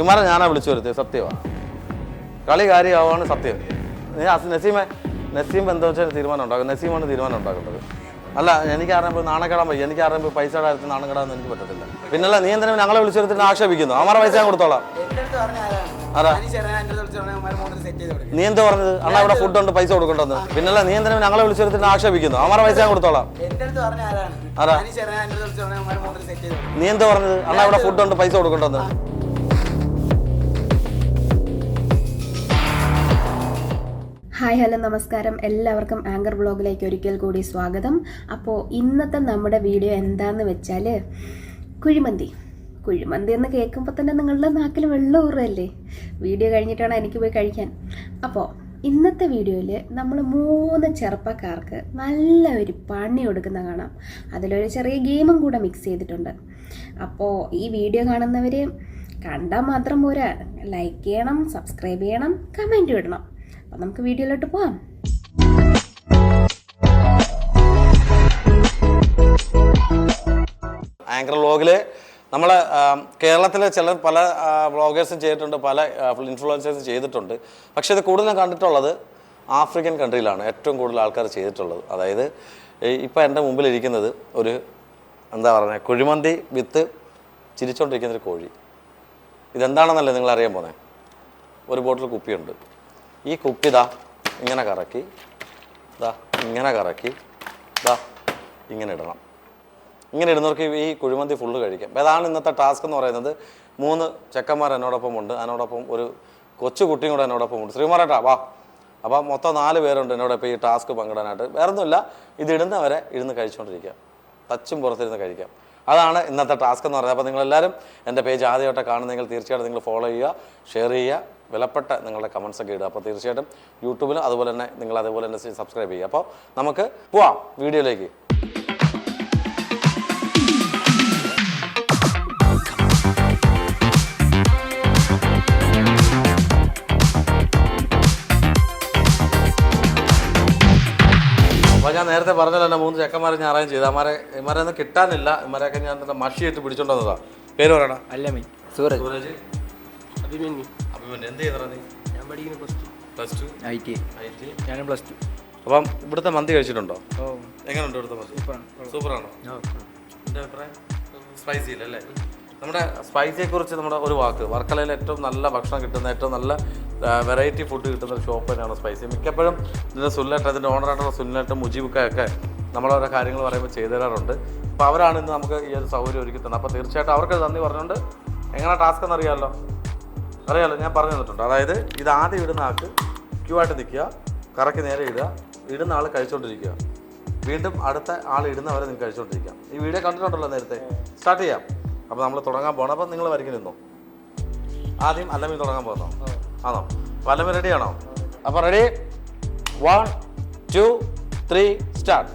ഇമാരെ ഞാനാ വിളിച്ചു വരുത്തിയത് സത്യമാണ് കളി കാര്യമാവാണ് സത്യം. നീ അസ് നസീമെ നസീം എന്താ വെച്ചാൽ തീരുമാനം ഉണ്ടാക്കും. നസീമാണ് തീരുമാനം ഉണ്ടാക്കേണ്ടത്. അല്ല എനിക്ക് അറിയുമ്പോൾ നാണക്കെടാൻ വയ്യ. എനിക്ക് അറിയുമ്പോൾ പൈസ കാര്യത്തിൽ നാണക്കെടാന്ന് എനിക്ക് പറ്റത്തില്ല. പിന്നല്ല നീ എന്തിനാ ഞങ്ങളെ വിളിച്ചു വരുത്തിട്ട് ആക്ഷേപിക്കുന്നു? അമാരെ പൈസ ഞാൻ കൊടുത്തോളാം. നീ എന്താ പറഞ്ഞത്? അണ്ണാ ഇവിടെ ഫുഡ് ഉണ്ട് പൈസ കൊടുക്കണ്ടെന്ന്. പിന്നല്ല നീ എന്തിനാ ഞങ്ങളെ വിളിച്ചു വരുത്തിട്ട് ആക്ഷേപിക്കുന്നു? അമാരെ പൈസ ഞാൻ കൊടുത്തോളാം. ആരാ? നീ എന്താ പറഞ്ഞത്? അണ്ണാ ഇവിടെ ഫുഡ് ഉണ്ട് പൈസ കൊടുക്കണ്ടെന്ന്. ഹായ് ഹലോ നമസ്കാരം. എല്ലാവർക്കും ആങ്കർ ബ്ലോഗിലേക്ക് ഒരിക്കൽ കൂടി സ്വാഗതം. അപ്പോൾ ഇന്നത്തെ നമ്മുടെ വീഡിയോ എന്താന്ന് വെച്ചാൽ കുഴിമന്തി. കുഴിമന്തി എന്ന് കേൾക്കുമ്പോൾ തന്നെ നിങ്ങളുടെ നാക്കിൽ വെള്ളം ഊറല്ലേ വീഡിയോ കഴിഞ്ഞിട്ടാണ് എനിക്ക് പോയി കഴിക്കാൻ. അപ്പോൾ ഇന്നത്തെ വീഡിയോയിൽ നമ്മൾ മൂന്ന് ചെറുപ്പക്കാർക്ക് നല്ല ഒരു പണി കൊടുക്കുന്ന കാണാം. അതിലൊരു ചെറിയ ഗെയിമും കൂടെ മിക്സ് ചെയ്തിട്ടുണ്ട്. അപ്പോൾ ഈ വീഡിയോ കാണുന്നവർ കണ്ടാൽ മാത്രം പോരാ. ലൈക്ക് ചെയ്യണം സബ്സ്ക്രൈബ് ചെയ്യണം കമന്റ് ഇടണം. അപ്പം നമുക്ക് വീഡിയോയിലോട്ട് പോവാം. ആങ്കർ വ്ലോഗിൽ നമ്മൾ കേരളത്തിലെ ചില പല വ്ളോഗേഴ്സും ചെയ്തിട്ടുണ്ട് പല ഇൻഫ്ലുവൻസേഴ്സും ചെയ്തിട്ടുണ്ട്. പക്ഷേ ഇത് കൂടുതലും കണ്ടിട്ടുള്ളത് ആഫ്രിക്കൻ കൺട്രിയിലാണ് ഏറ്റവും കൂടുതൽ ആൾക്കാർ ചെയ്തിട്ടുള്ളത്. അതായത് ഇപ്പം എന്റെ മുമ്പിൽ ഇരിക്കുന്നത് ഒരു എന്താ പറയുക കുഴിമന്തി വിത്ത് ചിരിച്ചുകൊണ്ടിരിക്കുന്നൊരു കോഴി. ഇതെന്താണെന്നല്ലേ നിങ്ങൾ അറിയാൻ പോന്നെ? ഒരു ബോട്ടിൽ കുപ്പിയുണ്ട്. ഈ കുപ്പി ദാ ഇങ്ങനെ കറക്കി ദാ ഇങ്ങനെ കറക്കി ദാ ഇങ്ങനെ ഇടണം. ഇങ്ങനെ ഇടുന്നവർക്ക് ഈ കുഴിമന്തി ഫുള്ള് കഴിക്കാം. അതാണ് ഇന്നത്തെ ടാസ്ക് എന്ന് പറയുന്നത്. മൂന്ന് ചെക്കന്മാർ എന്നോടൊപ്പം ഉണ്ട്. അതിനോടൊപ്പം ഒരു കൊച്ചു കുട്ടിയും കൂടെ എന്നോടൊപ്പം ഉണ്ട്. ശ്രീമാരേട്ടാ വാ. അപ്പോൾ മൊത്തം നാല് പേരുണ്ട് എന്നോടൊപ്പം ഈ ടാസ്ക് പങ്കിടാനായിട്ട്. വേറെ ഒന്നുമില്ല ഇത് ഇടുന്നവരെ ഇരുന്ന് കഴിച്ചുകൊണ്ടിരിക്കാം തച്ചും പുറത്തിരുന്ന് കഴിക്കാം. അതാണ് ഇന്നത്തെ ടാസ്ക് എന്ന് പറയുന്നത്. അപ്പോൾ നിങ്ങളെല്ലാവരും എന്റെ പേജ് ആദ്യമായിട്ട് കാണുന്നെങ്കിൽ തീർച്ചയായിട്ടും നിങ്ങൾ ഫോളോ ചെയ്യുക ഷെയർ ചെയ്യുക വിലപ്പെട്ട നിങ്ങളുടെ കമൻസ് ഒക്കെ ഇടുക. അപ്പോൾ തീർച്ചയായിട്ടും യൂട്യൂബിലും അതുപോലെ തന്നെ നിങ്ങൾ അതുപോലെ തന്നെ സബ്സ്ക്രൈബ് ചെയ്യുക. അപ്പോൾ നമുക്ക് പോവാം. വീഡിയോയിലേക്ക്. ഞാൻ നേരത്തെ പറഞ്ഞല്ലോ എന്റെ മൂന്ന് ചെക്കന്മാരെ ഞാൻ അറേഞ്ച് ചെയ്തു. അമാരെ ഇമാരെ ഒന്നും കിട്ടാനില്ല. ഇമാരെയൊക്കെ ഞാൻ തന്നെ മഷിയിട്ട് പിടിച്ചോണ്ട് വന്നതാ. പേര് പറയണ? അല്ലമി സൂരജ്. സൂരജ്. അഭിമന്യു. അഭിമന്യു. എന്ത് ചെയ്തറ നീ? ഞാൻ പഠിക്കുന്ന plus two plus two I T I T ഞാനും പ്ലസ് ടു അപ്പം ഇവിടുത്തെ മന്തി കഴിച്ചിട്ടുണ്ടോ? ഓ. എങ്ങനെയുണ്ട് ഇവിടുത്തെ മന്തി? സൂപ്പറാണോ എന്റെ അഭിപ്രായം? സ്പൈസി അല്ലേ? നമ്മുടെ സ്പൈസിയെ കുറിച്ച് നമ്മുടെ ഒരു വാക്ക്. വർക്കലയിൽ ഏറ്റവും നല്ല ഭക്ഷണം കിട്ടുന്ന ഏറ്റവും നല്ല വെറൈറ്റി ഫുഡ് കിട്ടുന്ന ഒരു ഷോപ്പ് തന്നെയാണ് സ്പൈസി മിക്കപ്പോഴും ഇതിന്റെ സുല്ലേട്ട അതിന്റെ ഓണറായിട്ടുള്ള സുല്ലേട്ടും മുജീബുക്കൊക്കെ നമ്മളോരോ കാര്യങ്ങൾ പറയുമ്പോൾ ചെയ്തു തരാറുണ്ട്. അപ്പോൾ അവരാണ് ഇന്ന് നമുക്ക് ഈ ഒരു സൗകര്യം ഒരുക്കി തന്നത്. അപ്പോൾ തീർച്ചയായിട്ടും അവർക്ക് നന്ദി പറഞ്ഞുകൊണ്ട് എങ്ങനെ ടാസ്ക് എന്ന് അറിയാമല്ലോ ഞാൻ പറഞ്ഞു തന്നിട്ടുണ്ട്. അതായത് ഇത് ആദ്യം ഇടുന്ന ആൾക്ക് ക്യൂ ആയിട്ട് നിൽക്കുക കറക്കി നേരെ ഇടുക ഇടുന്ന ആൾ കഴിച്ചുകൊണ്ടിരിക്കുക വീണ്ടും അടുത്ത ആൾ ഇടുന്നവരെ നിങ്ങൾക്ക് കഴിച്ചുകൊണ്ടിരിക്കാം ഈ വീഡിയോ കണ്ടിട്ടുണ്ടല്ലോ നേരത്തെ? സ്റ്റാർട്ട് ചെയ്യാം. അപ്പോൾ നമ്മൾ തുടങ്ങാൻ പോകണം അപ്പോൾ നിങ്ങൾ വരയ്ക്ക് നിന്നോ. ആദ്യം അല്ലമി തുടങ്ങാൻ പോകുന്നോ ആണോ? അല്ലമി റെഡി ആണോ? അപ്പോൾ ready one two three start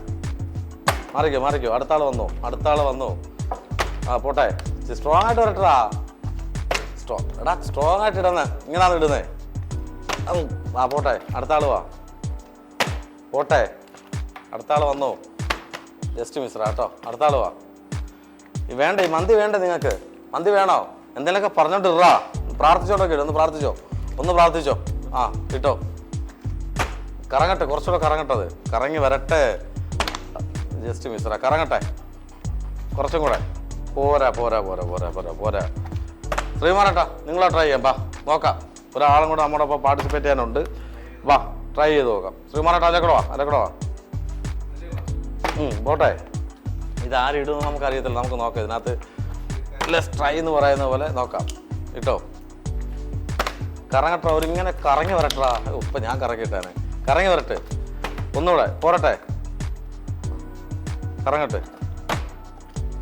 Marico മാറിക്കോ. അടുത്ത ആൾ വന്നു അടുത്ത ആൾ വന്നു. ആ പോട്ടെ. സ്ട്രോങ് ആയിട്ട് വരട്ടാ സ്ട്രോങ് എടാ സ്ട്രോങ് ആയിട്ട് ഇടുന്ന. ഇങ്ങനെയാണ് ഇടുന്നേ. ആ പോട്ടെ. അടുത്ത ആൾ വാ. പോട്ടെ. അടുത്ത ആൾ വന്നു ജസ്റ്റ് മിശ്ര കേട്ടോ. അടുത്ത ആൾ വാ വേണ്ട ഈ മന്തി വേണ്ട നിങ്ങൾക്ക് മന്തി വേണോ? എന്തെങ്കിലുമൊക്കെ പറഞ്ഞോണ്ട് ഇറാ പ്രാർത്ഥിച്ചോണ്ടൊക്കെ ഇടും ഒന്ന് പ്രാർത്ഥിച്ചോ. ഒന്ന് പ്രാർത്ഥിച്ചോ. ആ കിട്ടോ. കറങ്ങട്ടെ കുറച്ചുകൂടെ കറങ്ങട്ടത് കറങ്ങി വരട്ടെ. ജസ്റ്റ് മിസ്ര കറങ്ങട്ടെ. കുറച്ചും കൂടെ. പോരാ പോരാ പോരാ പോരാ പോരാ പോരാ. ശ്രീമാനേട്ടാ നിങ്ങളാ ട്രൈ ചെയ്യാം വാ നോക്കാം. ഒരാളും കൂടെ നമ്മുടെ ഒപ്പം പാർട്ടിസിപ്പേറ്റ് ചെയ്യാനുണ്ട്. വാ ട്രൈ ചെയ്ത് നോക്കാം. ശ്രീമാനേട്ടാ അല്ലേ കൂടെ വാ. പോട്ടെ. ഇത് ആരിടുമെന്ന് നമുക്ക് അറിയത്തില്ല നമുക്ക് നോക്കാം ഇതിനകത്ത്. ലെസ് ട്രൈ എന്ന് പറയുന്ന പോലെ നോക്കാം. കിട്ടോ? കറങ്ങട്ടെ അവരിങ്ങനെ കറങ്ങി വരട്ടാ ഇപ്പം ഞാൻ കറങ്ങിയിട്ടാണ് കറങ്ങി വരട്ടെ. ഒന്നുകൂടെ പോരട്ടെ. കറങ്ങട്ടെ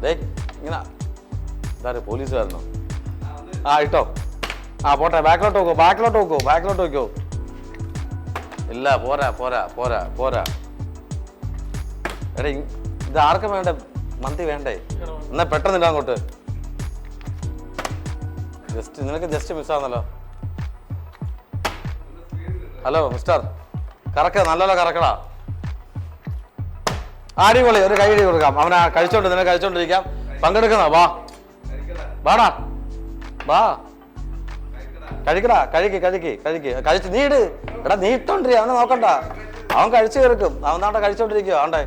ദേ ഇങ്ങനെ. ഇതാരെ പോലീസുകാരനോ? ആ ഇട്ടോ. ആ പോട്ടെ ബാക്കിലോട്ട് നോക്കോ ബാക്കിലോട്ട് നോക്കോ ബാക്കിലോട്ട് നോക്കോ. ഇല്ല പോരാ പോരാ പോരാ പോരാ. എടാ ഇത് ആർക്കും വേണ്ടേ മന്തി വേണ്ടേ? എന്നാ പെട്ടെന്ന് ഇടാ അങ്ങോട്ട്. ജസ്റ്റ് നിനക്ക് ജസ്റ്റ് മിസ്സാന്നല്ലോ ഹലോ മിസ്റ്റർ കറക്ക നല്ലല്ലോ കറക്കടാ. അടിപൊളി ഒരു കൈ കൊടുക്കാം. അവനെ കഴിച്ചോണ്ട് നിന്നെ കഴിച്ചോണ്ടിരിക്കാം. പങ്കെടുക്കുന്ന? വാ. വാടാ. വാ. കഴിക്കടാ കഴിക്ക് കഴിക്ക് കഴിക്ക്. കഴിച്ച് നീട് എടാ നീട്ടോണ്ടി അവനെ നോക്കണ്ട. അവൻ കഴിച്ചു കയറിക്കും അവൻ ആണ്ടാ കഴിച്ചോണ്ടിരിക്കുക ആണ്ടേ.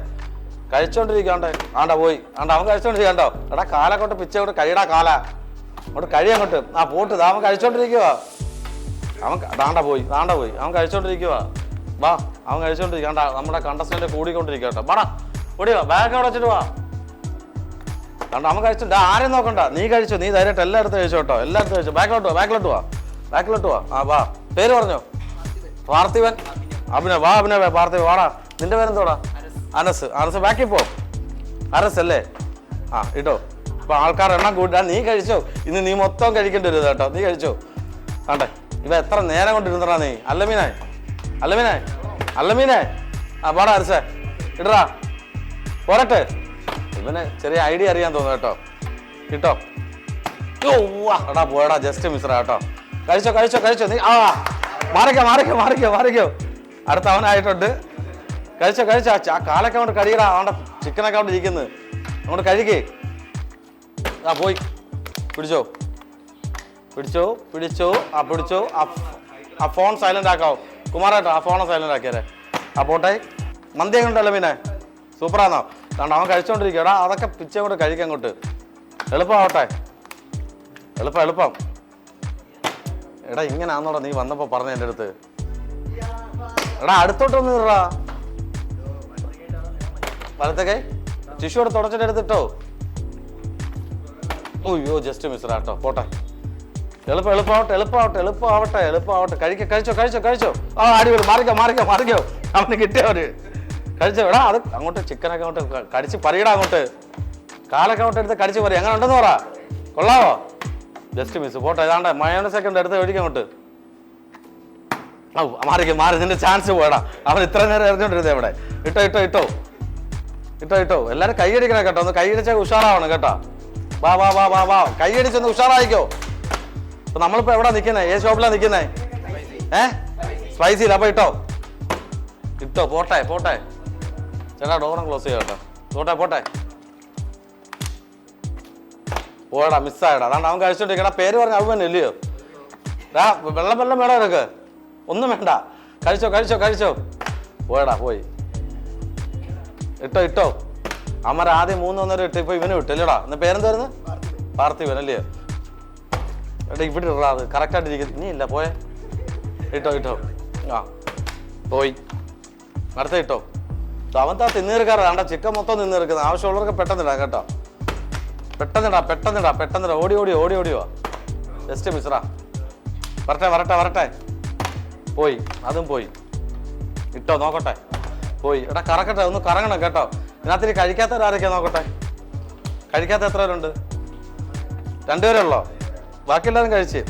കഴിച്ചോണ്ടിരിക്കുക ആണ്ടേ. ആണ്ട പോയി. ആണ്ട അവൻ കഴിച്ചോണ്ടിരിക്കുക കണ്ടോ? എടാ കാലക്കോട്ട് പിച്ച കൊണ്ട് കഴിയടാ കാല. അങ്ങോട്ട് കഴി അങ്ങോട്ട് ആ പോട്ട് അവൻ കഴിച്ചോണ്ടിരിക്കുക അവൻ താണ്ട പോയി താണ്ട പോയി. അവൻ കഴിച്ചോണ്ടിരിക്കുക വാ അവൻ കഴിച്ചോണ്ടിരിക്കുക നമ്മുടെ കണ്ടസ്റ്റന്റ് കൂടിക്കൊണ്ടിരിക്കുക കേട്ടോ. വാടാ ഓടി വാ ബാഗ് അവിടെ വെച്ചിട്ട് വാ. കണ്ട അവൻ കഴിച്ചിട്ട് ആരെയും നോക്കണ്ട. നീ കഴിച്ചു നീ ധൈര്യമായിട്ട് എല്ലായിടത്തും കഴിച്ചു കേട്ടോ. എല്ലായിടത്തും കഴിച്ചു. ബാക്കിലോട്ട് വാ ബാക്കിലോട്ട് വാ. ബാക്കിലോട്ട് വാ. ആ വാ. പേര് പറഞ്ഞോ? പാർത്ഥിവൻ. അഭിനവ്. വാ അഭിനവ പാർത്ഥിവ. വാടാ നിന്റെ പേരെന്തോടാ അനസ്. അനസ് ബാക്കി പോ. അനസ് അല്ലേ? ആ ഇട്ടോ. ഇപ്പൊ ആൾക്കാർ എണ്ണം കൂട്ടാ നീ കഴിച്ചോ. ഇന്ന് നീ മൊത്തം കഴിക്കേണ്ടി വരും കേട്ടോ. നീ കഴിച്ചോ. ആണ്ടെ ഇവ എത്ര നേരം കൊണ്ട് ഇരുന്നടാ നീ? അല്ലമീനെ അല്ലമീനെ അല്ലമീനെ ആ പാടാ അരസേ ഇടറാ പോരട്ടെ. ഇവന് ചെറിയ ഐഡിയ അറിയാൻ തോന്നുന്നു കേട്ടോ. കിട്ടോ. എടാ പോയടാ ജസ്റ്റ് മിസ്റാ കേട്ടോ. കഴിച്ചോ കഴിച്ചോ കഴിച്ചോ. നീ ആ മാറിക്കോ മാറിക്കോ മാറിക്കോ മാറിക്കോ. അടുത്ത അവനായിട്ടുണ്ട് കഴിച്ചോ കഴിച്ചോ. ആ കാലൊക്കെ കൊണ്ട് കഴിയടാ അവന്റെ ചിക്കനൊക്കെ അവിടെ ഇരിക്കുന്നത് അങ്ങോട്ട് കഴുകേ. ആ പോയി. പിടിച്ചോ. പിടിച്ചോ പിടിച്ചോ ആ പിടിച്ചോ ആ ഫോൺ സൈലന്റ് ആക്കാവോ. കുമാരേട്ടോ ആ ഫോൺ സൈലന്റ് ആക്കിയാലേ ആ പോട്ടെ. മന്തി എങ്ങോട്ടല്ലോ പിന്നെ. സൂപ്പറാന്നോ. കാരണം അവൻ കഴിച്ചോണ്ടിരിക്കുക എടാ അതൊക്കെ പിച്ച കൊണ്ട് കഴിക്കാൻ അങ്ങോട്ട്. എളുപ്പമാവട്ടെ എളുപ്പം എളുപ്പം. എടാ ഇങ്ങനാന്നോടാ നീ വന്നപ്പോ പറഞ്ഞ എന്റെ അടുത്ത്. എടാ അടുത്തോട്ടൊന്ന് നിറാ വലത്തെ ടിഷ്യൂ എടുത്ത് തുടച്ചിട്ട് എടുത്തിട്ടോ. ഓയ്യോ ജസ്റ്റ് മിസ്റാട്ടോ പോട്ടെ. എളുപ്പം എളുപ്പമാവട്ടെ എളുപ്പമാവട്ടെ എളുപ്പമാവട്ടെ എളുപ്പമാവട്ടെ കഴിക്ക കഴിച്ചോ കഴിച്ചോ കഴിച്ചോ. ആ അടിപൊളി. മാറിക്കോ മാറിക്കോ മാറിക്കോ. അവന് കിട്ടിയവര് കഴിച്ചോ. എടാ അത് അങ്ങോട്ട് ചിക്കനൊക്കെ അങ്ങോട്ട് കടിച്ച് പറയടാ അങ്ങോട്ട്. കാലൊക്കെ അങ്ങോട്ട് എടുത്ത് കടിച്ച് പറയും എങ്ങനെ ഉണ്ടെന്ന് പറ. കൊള്ളാവോ? ജസ്റ്റ് മിസ് പോട്ടെ ഏതാണ്ട് മയോണസ് ഉണ്ട് എടുത്ത് കഴിക്കാം അങ്ങോട്ട്. ഔ മാറിക്കോ മാറി. ഇതിന്റെ ചാൻസ് പോയടാ. അവൻ ഇത്ര നേരം എറിഞ്ഞോണ്ടിരുന്നത് ഇവിടെ. ഇട്ടോ ഇട്ടോ ഇട്ടോ. ഇട്ടോ ഇട്ടോ. എല്ലാരും കൈയടിക്കണം കേട്ടോ. ഒന്ന് കൈയടിച്ചാൽ ഉഷാറാവണം കേട്ടോ. വാ വാ വാ വാ വാ. കൈയടിച്ചൊന്ന് ഉഷാറായിക്കോ. ഇപ്പൊ നമ്മളിപ്പോ എവിടെ നിക്കുന്നേ? ഏ ഷോപ്പിലാ നിക്കുന്നേ? ഏ? സ്പൈസിയിൽ അപ്പൊ ഇട്ടോ. ഇട്ടോ പോട്ടെ പോട്ടെ. ചേട്ടാ ഡോറും ക്ലോസ് ചെയ്യാം കേട്ടോ. പോട്ടെ പോട്ടെ. പോടാ മിസ്സായടാ അതാണ്ട് അവൻ കഴിച്ചോണ്ടിരിക്കണ പേര് പറഞ്ഞ അവൻ ഇല്ലയോ? ഡാ വെള്ളം വെള്ളം വേണോ നിനക്ക്? ഒന്നും വേണ്ട. കഴിച്ചോ കഴിച്ചോ കഴിച്ചോ. പോയടാ പോയി. ഇട്ടോ ഇട്ടോ. അമര ആദ്യം മൂന്ന് ഒന്നര ഇട്ട് ഇപ്പൊ ഇവന് ഇട്ടില്ലടാ. എന്നാ പേരെന്തായിരുന്നു? പാർത്ഥിവൻ അല്ലയോ എടാ ഇവിടെ ഇടാ അത്. കറക്റ്റായിട്ട് നീ ഇല്ല പോയെ. ഇട്ടോ ഇട്ടോ. ആ പോയി. അടുത്ത ഇട്ടോ. അവൻ താ തിന്നീർക്കാറ് ആണ്ട ചിക്കൻ മൊത്തം നിന്നീർക്കുന്നത് ആവശ്യമുള്ളവർക്ക് പെട്ടെന്നിടാം കേട്ടോ. പെട്ടെന്നിടാ പെട്ടെന്നിടാ പെട്ടെന്നിടാ ഓടി ഓടി ഓടി ഓടിയോ ജസ്റ്റ് മിസ്റാ. വരട്ടെ വരട്ടെ വരട്ടെ. പോയി. അതും പോയി. ഇട്ടോ നോക്കട്ടെ. പോയി. എടാ കറക്കട്ടെ ഒന്ന് കറങ്ങണം കേട്ടോ. ഇതിനകത്ത് കഴിക്കാത്തവരാരൊക്കെയാ നോക്കട്ടെ. കഴിക്കാത്ത എത്ര പേരുണ്ട്? രണ്ടുപേരേ ഉള്ളോ ബാക്കിയെല്ലാവരും കഴിച്ച്.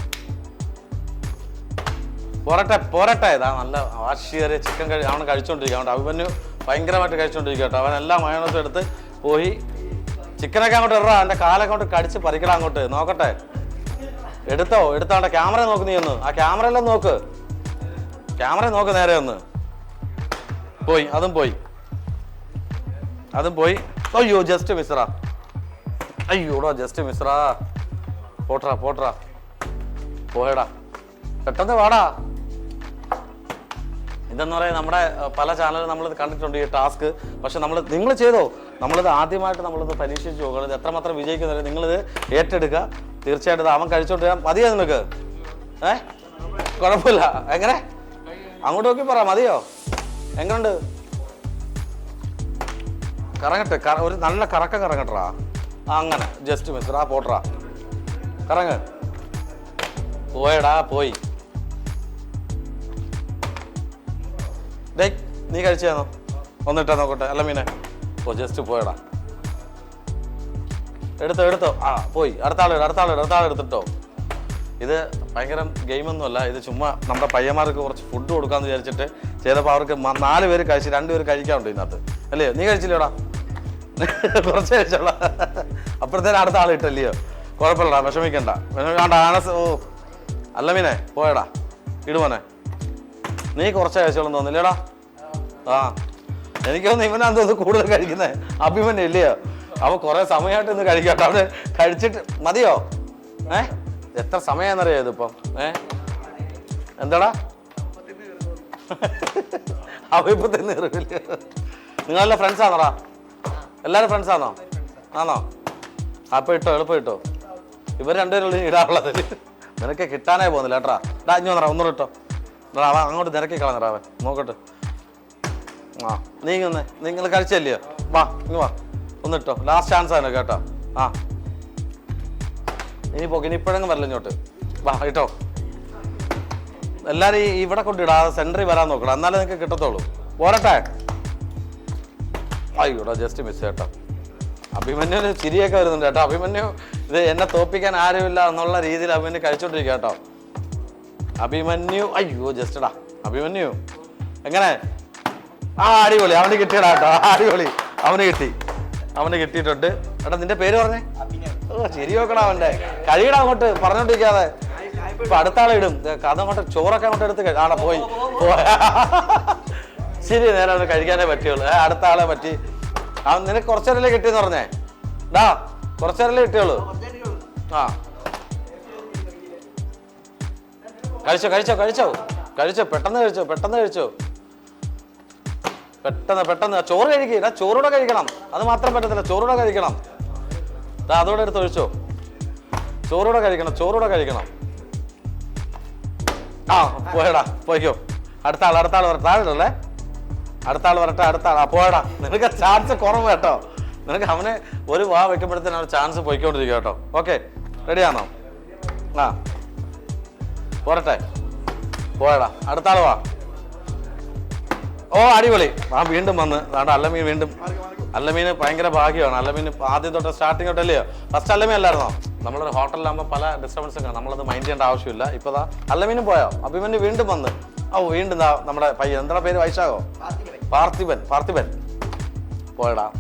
പൊറട്ട പൊറട്ട ഇതാ നല്ല വാശിയേറിയ ചിക്കൻ കഴി അവൻ കഴിച്ചോണ്ടിരിക്കുക അവൻ അഭിമന്യു ഭയങ്കരമായിട്ട് കഴിച്ചോണ്ടിരിക്കുക കേട്ടോ. അവൻ എല്ലാ മയോണസും എടുത്ത് പോയി. ചിക്കനൊക്കെ അങ്ങോട്ട് ഇറ അവന്റെ കാലൊക്കെ അങ്ങോട്ട് കടിച്ച് പറിക്കണം അങ്ങോട്ട്. നോക്കട്ടെ. എടുത്തോ? എടുത്തോ അവന്റെ ക്യാമറ നോക്ക് നീ ഒന്ന്. ആ ക്യാമറ എല്ലാം നോക്ക്. ക്യാമറ നോക്ക് നേരെ ഒന്ന്. പോയി അതും പോയി. അതും പോയി. അയ്യോ ജസ്റ്റ് മിസ്റാ. അയ്യോടോ ജസ്റ്റ് മിസ്റാ. പോട്ടറാ പോട്ടറാ പോയടാ. പെട്ടെന്ന് വാടാ. ഇതെന്ന് പറയാൻ നമ്മുടെ പല ചാനലും നമ്മളിത് കണ്ടിട്ടുണ്ട് ഈ ടാസ്ക്. പക്ഷെ നമ്മൾ നിങ്ങൾ ചെയ്തോ? നമ്മളിത് ആദ്യമായിട്ട് നമ്മളിത് പരീക്ഷിച്ച് നോക്കണം ഇത് എത്രമാത്രം വിജയിക്കുന്നില്ല നിങ്ങളിത് ഏറ്റെടുക്കുക. തീർച്ചയായിട്ടും അവൻ കഴിച്ചോണ്ട് മതിയോ നിങ്ങൾക്ക് ഏ? കുഴപ്പമില്ല. എങ്ങനെ? അങ്ങോട്ട് നോക്കി പറ മതിയോ? എങ്ങനുണ്ട്? കറങ്ങട്ടെ. ഒരു നല്ല കറക്കം കറങ്ങട്ടറാ അങ്ങനെ. ജസ്റ്റ് മിസ് ആ പോട്ടറാ കറങ്ങ്. പോയടാ പോയി. നീ കഴിച്ചോ ഒന്നിട്ടാ നോക്കട്ടെ. അല്ല മീനെ. ഓ ജസ്റ്റ് പോയടാ. എടുത്തോ എടുത്തോ. ആ പോയി. അടുത്ത ആൾ അടുത്ത ആൾ അടുത്ത ആൾ എടുത്തിട്ടോ. ഇത് ഭയങ്കര ഗെയിമൊന്നും അല്ല ഇത് ചുമ്മാ നമ്മുടെ പയ്യന്മാർക്ക് കുറച്ച് ഫുഡ് കൊടുക്കാന്ന് വിചാരിച്ചിട്ട് ചെയ്തപ്പോൾ അവർക്ക് നാല് പേര് കഴിച്ച് രണ്ട് പേര് കഴിക്കാറുണ്ട് ഇതിനകത്ത്. അല്ലേ നീ കഴിച്ചില്ലേടാ? കുറച്ച് കഴിച്ചോളാം. അപ്പോഴത്തേനും അടുത്ത ആൾ ഇട്ടല്ലയോ കുഴപ്പമില്ലടാ വിഷമിക്കണ്ട. വിഷമിക്കാണ്ട ആനസ് ഓ അല്ല മീനെ പോയടാ. ഇടുവനെ നീ കുറച്ച് കഴിച്ചോളം തോന്നില്ലേടാ. ആ എനിക്കൊന്നും ഇവനാന്ന് തോന്നുന്നു കൂടുതൽ കഴിക്കുന്നത് അഭിമന്യ ഇല്ലയോ? അവൻ കുറേ സമയമായിട്ട് ഇന്ന് കഴിക്കട്ടെ. അവന് കഴിച്ചിട്ട് മതിയോ? ഏ? എത്ര സമയമെന്നറിയോ ഇതിപ്പം? ഏ? എന്താടാ? അഭിപ്പത്തിന് നിറവില്ല നിങ്ങളെല്ലാം ഫ്രണ്ട്സ് ആണോടാ? എല്ലാവരും ഫ്രണ്ട്സ് ആണോ? ആണോ? അപ്പൊ ഇട്ടോ എളുപ്പം ഇട്ടോ. ഇവർ രണ്ടുപേരും ഇടാനുള്ളത് നിനക്ക് കിട്ടാനേ പോകുന്നില്ല കേട്ടാ. ഡാ ഇഞ്ഞു വന്നറാ ഒന്നുകൂടെ ഇട്ടോ. അങ്ങോട്ട് നിരക്കി കളഞ്ഞറാ നോക്കട്ടെ. ആ നീങ്ങുന്നേ നിങ്ങൾ കഴിച്ചല്ലയോ വാ ഇങ്ങ് വാ. ഒന്നിട്ടോ ലാസ്റ്റ് ചാൻസ് ആണ് കേട്ടോ. ആ. ഇനി പോക്ക് ഇനി ഇപ്പോഴെങ്കിലും വരല്ല ഇങ്ങോട്ട്. വാ ഇട്ടോ. എല്ലാവരും ഈ ഇവിടെ കൊണ്ടിടാ സെന്ററിൽ വരാൻ നോക്കണം എന്നാലേ നിങ്ങൾക്ക് കിട്ടത്തുള്ളൂ. പോരട്ടെ. അയ്യോടാ ജസ്റ്റ് മിസ് ചേട്ടാ അഭിമന്യുവിന് ചിരിയൊക്കെ വരുന്നുണ്ട് കേട്ടോ. അഭിമന്യു ഇത് എന്നെ തോപ്പിക്കാൻ ആരുമില്ല എന്നുള്ള രീതിയിൽ അഭിമന്യു കഴിച്ചോണ്ടിരിക്കുക കേട്ടോ. അഭിമന്യു അയ്യോ ജസ്റ്റടാ അഭിമന്യു എങ്ങനെ? ആ അടിപൊളി. അവന് കിട്ടിയടാ കേട്ടോ. അടിപൊളി. അവന് കിട്ടി. അവന് കിട്ടിയിട്ടുണ്ട്. എടാ നിന്റെ പേര് പറഞ്ഞേ? ശരി നോക്കണം അവന്റെ. കഴിയടാ അങ്ങോട്ട് പറഞ്ഞോണ്ടിരിക്കാതെ. ഇപ്പൊ അടുത്ത ആളെ ഇടും. കഥ അങ്ങോട്ട് ചോറൊക്കെ അങ്ങോട്ട് എടുത്ത് ആടെ പോയി. ശരി നേരെ അവന് കഴിക്കാനേ പറ്റിയുള്ളൂ അടുത്ത ആളെ പറ്റി. അവൻ നിനക്ക് കുറച്ചേരല്ലേ കിട്ടിയെന്ന് പറഞ്ഞേ? ഡാ കുറച്ചേരല്ലേ കിട്ടിയുള്ളൂ. ആ കഴിച്ചോ കഴിച്ചോ കഴിച്ചോ കഴിച്ചോ പെട്ടെന്ന് കഴിച്ചോ പെട്ടെന്ന് കഴിച്ചോ പെട്ടെന്ന് പെട്ടെന്ന്. ചോറ് കഴിക്കുക ചോറൂടെ കഴിക്കണം. അത് മാത്രം പറ്റത്തില്ല. ചോറൂടെ കഴിക്കണം. അതോടെ എടുത്ത് ഒഴിച്ചോ. ചോറൂടെ കഴിക്കണം ചോറൂടെ കഴിക്കണം. ആ പോയടാ പോയിക്കോ. അടുത്ത ആൾ അടുത്ത ആൾ വരട്ടെ. താഴെ അടുത്ത ആൾ വരട്ടെ അടുത്ത ആൾ ആ പോയടാ. നിനക്ക് ചാൻസ് കുറവ് കേട്ടോ. നിനക്ക് അവനെ ഒരു വാ വെക്കുമ്പോഴത്തേനും ചാൻസ് പോയിക്കൊണ്ടിരിക്കുക കേട്ടോ. ഓക്കെ. റെഡിയാണോ? ആ. പോരട്ടെ. പോയടാ. അടുത്ത വാ. ഓ അടിപൊളി. ആ വീണ്ടും വന്ന്. അതാണ്ട് അല്ലമീൻ വീണ്ടും. അല്ലമീന് ഭയങ്കര ഭാഗ്യമാണ്. അല്ലമീൻ ആദ്യം തൊട്ട് സ്റ്റാർട്ടിങ് തൊട്ടല്ലയോ ഫസ്റ്റ് അല്ലമീൻ അല്ലായിരുന്നോ? നമ്മളൊരു ഹോട്ടലിലാകുമ്പോൾ പല ഡിസ്റ്റർബൻസും കാണും നമ്മളത് മൈൻഡ് ചെയ്യേണ്ട ആവശ്യമില്ല. ഇപ്പൊ ദാ അല്ലമീനും പോയോ? അഭിമന്യു വീണ്ടും വന്ന്. ഓ വീണ്ടും ദാ നമ്മുടെ പയ്യൻ. എന്താ പേര്? വൈശാഖോ? പാർത്ഥിപൻ. പാർത്ഥിപൻ. പോയടാ.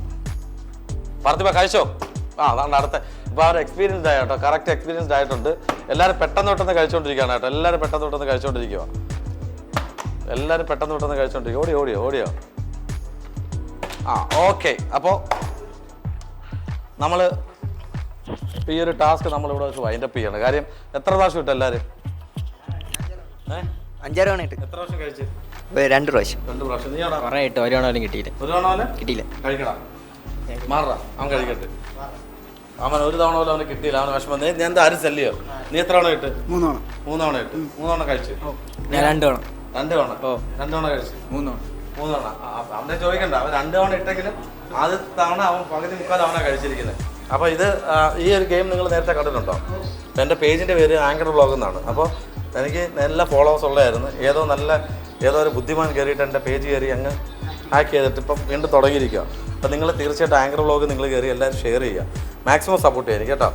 പാർത്ഥിപ കഴിച്ചോ? ആ അതാണ്ട് അടുത്ത ഇപ്പൊ അവർ എക്സ്പീരിയൻസ്ഡ് ആയി കേട്ടോ. കറക്റ്റ് എക്സ്പീരിയൻസ്ഡ് ആയിട്ടുണ്ട്. എല്ലാവരും പെട്ടെന്ന് പെട്ടെന്ന് കഴിച്ചുകൊണ്ടിരിക്കുകയാണ് കേട്ടോ. എല്ലാവരും പെട്ടെന്ന് പെട്ടെന്ന് കഴിച്ചുകൊണ്ടിരിക്കുക എല്ലാവരും പെട്ടെന്ന് പെട്ടെന്ന് കഴിച്ചുകൊണ്ടിരിക്കുക ഓടി ഓടിയോ ഓടിയോ. ആ ഓക്കെ അപ്പോൾ നമ്മൾ ഈ ഒരു ടാസ്ക് നമ്മളിവിടെ വെച്ച് വൈൻഡപ്പ് ചെയ്യണം. കാര്യം എത്ര പ്രാവശ്യം ഇട്ടു എല്ലാവരും അഞ്ചാറ് തവണ ഇട്ട്. എത്ര പ്രാവശ്യം കഴിച്ചു? രണ്ട് പ്രാവശ്യം. രണ്ട് പ്രാവശ്യം. നീ ഒരു തവണ പോലും കിട്ടിയില്ല. ഒരു തവണ കിട്ടിയില്ല. കഴിക്കടാ. മാറാ അവൻ കഴിക്കട്ടെ. അവൻ ഒരു തവണ പോലും അവന് കിട്ടിയില്ല. അവന് വിഷമം. നീ നീ എന്താ ആരും ശല്യോ നീ എത്ര തവണ ഇട്ട്? മൂന്നോണം മൂന്നോണം ഇട്ട്. മൂന്ന് കഴിച്ചു. ഞാൻ രണ്ട് തവണ രണ്ട് തവണ ഓ. രണ്ട് തവണ കഴിച്ചു മൂന്നോണം മൂന്നോണ അവനെ ചോദിക്കണ്ട. അവൻ രണ്ട് തവണ ഇട്ടെങ്കിലും ആദ്യ തവണ അവൻ പകുതി മുക്കാൽ അവനാ കഴിച്ചിരിക്കുന്നത് അപ്പോൾ ഇത് ഈ ഒരു ഗെയിം നിങ്ങൾ നേരത്തെ കണ്ടിട്ടുണ്ടോ? എന്റെ പേജിന്റെ പേജിന്റെ പേര് ആങ്കർ ബ്ലോഗ് എന്നാണ്. അപ്പോൾ എനിക്ക് നല്ല ഫോളോവേഴ്സ് ഉള്ളതായിരുന്നു. ഏതോ നല്ല ഏതോ ഒരു ബുദ്ധിമാൻ കയറിയിട്ട് എന്റെ പേജ് കയറി അങ്ങ് ഹാക്ക് ചെയ്തിട്ട് ഇപ്പം വീണ്ടും തുടങ്ങിയിരിക്കുക അപ്പോൾ നിങ്ങൾ തീർച്ചയായിട്ടും ആങ്കർ ബ്ലോഗ് നിങ്ങൾ കയറി എല്ലാവരും ഷെയർ ചെയ്യുക. മാക്സിമം സപ്പോർട്ട് ചെയ്യുന്നത് കേട്ടോ.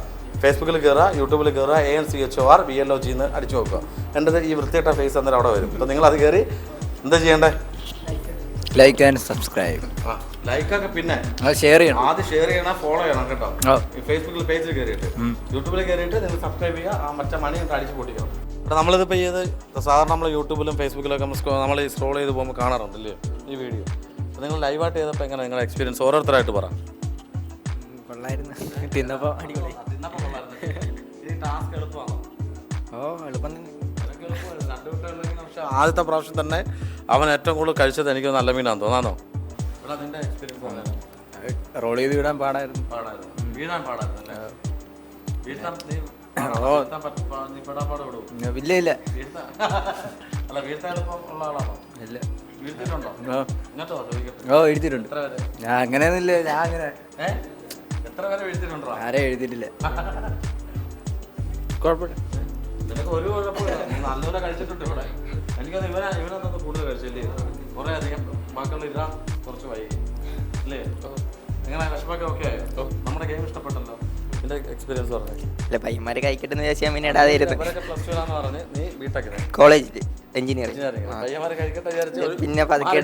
ഫേസ്ബുക്കിൽ കയറുക യൂട്യൂബിൽ കയറുക A N C H O R B L O G എന്ന് അടിച്ചു നോക്കുക. എന്റെ ഈ വൃത്തിയിട്ട ഫേസ് അന്നേരം അവിടെ വരും. അപ്പോൾ നിങ്ങൾ അത് കയറി എന്താ ചെയ്യേണ്ടേ? ലൈക്ക് ആൻഡ് സബ്സ്ക്രൈബ് ആ ലൈക്കൊക്കെ പിന്നെ. ഷെയർ ചെയ്യണം. ആദ്യം ഷെയർ ചെയ്യണം ഫോളോ ചെയ്യണം കേട്ടോ. ഫേസ്ബുക്കിൽ പേജിൽ കയറിയിട്ട് യൂട്യൂബിൽ കയറിയിട്ട് നിങ്ങൾ സബ്സ്ക്രൈബ് ചെയ്യുക ആ മറ്റേ മണി ഒക്കെ അടിച്ചു പൊട്ടിക്കണം. അപ്പോൾ നമ്മളിതിപ്പോൾ ചെയ്ത് സാധാരണ നമ്മൾ യൂട്യൂബിലും ഫേസ്ബുക്കിലൊക്കെ നമ്മൾ സ്ക്രോൾ ചെയ്ത് പോകുമ്പോൾ കാണാറുണ്ടല്ലേ ഈ വീഡിയോ അപ്പോൾ നിങ്ങൾ ലൈവായിട്ട് ചെയ്തപ്പോൾ എങ്ങനെ നിങ്ങളുടെ എക്സ്പീരിയൻസ് ഓരോരുത്തരായിട്ട് പറ. കൊള്ളായിരുന്നു. തിന്നപ്പോൾ അടിപൊളി. ഓ എളുപ്പം ആദ്യത്തെ പ്രാവശ്യം തന്നെ അവൻ ഏറ്റവും കൂടുതൽ കഴിച്ചത് എനിക്ക് നല്ല മീനാന്ന് തോന്നാന്നോ? റോൾ ചെയ്ത് വിടാൻ പാടായിരുന്നു. ഇല്ല ഇല്ല. ഇല്ല. ഓ എഴുതിയിട്ടുണ്ട് ഞാൻ അങ്ങനെയൊന്നുമില്ല ഞാൻ അങ്ങനെ എത്ര വീഴ്ത്തിട്ടുണ്ടോ ആരെ എഴുതിയിട്ടില്ല. കുഴപ്പമില്ല. നിനക്ക് ഒരു കുഴപ്പമില്ല. നല്ലപോലെ കഴിച്ചിട്ടുണ്ട് ഇവിടെ. എനിക്കത് ഇവനാ ഇവനൊന്നും കൂടുതൽ കഴിച്ചില്ലേ കുറെ അധികം ബാക്കിയുള്ള ഇതാ കുറച്ച് വൈകി. അല്ലേ? നിങ്ങളെ വിഷമൊക്കെ ഓക്കെ ആയോ? നമ്മുടെ ഗെയിം ഇഷ്ടപ്പെട്ടല്ലോ. നിന്റെ എക്സ്പീരിയൻസ് പറഞ്ഞു. അല്ല പയ്യന്മാരെ കഴിക്കട്ടെ എന്ന് വിചാരിച്ചാൽ പിന്നെ ഇടാതായിരുന്നു ഇവരൊക്കെ പ്ലസ് ടു ആണെന്ന് പറഞ്ഞ് നീ ബിടെക്കിന് കോളേജിൽ എഞ്ചിനീയറിംഗ് എഞ്ചിനീയറിംഗ് പയ്യന്മാരെ കഴിക്കട്ടെ വിചാരിച്ച് ഒരു- പിന്നെ പതുക്കെ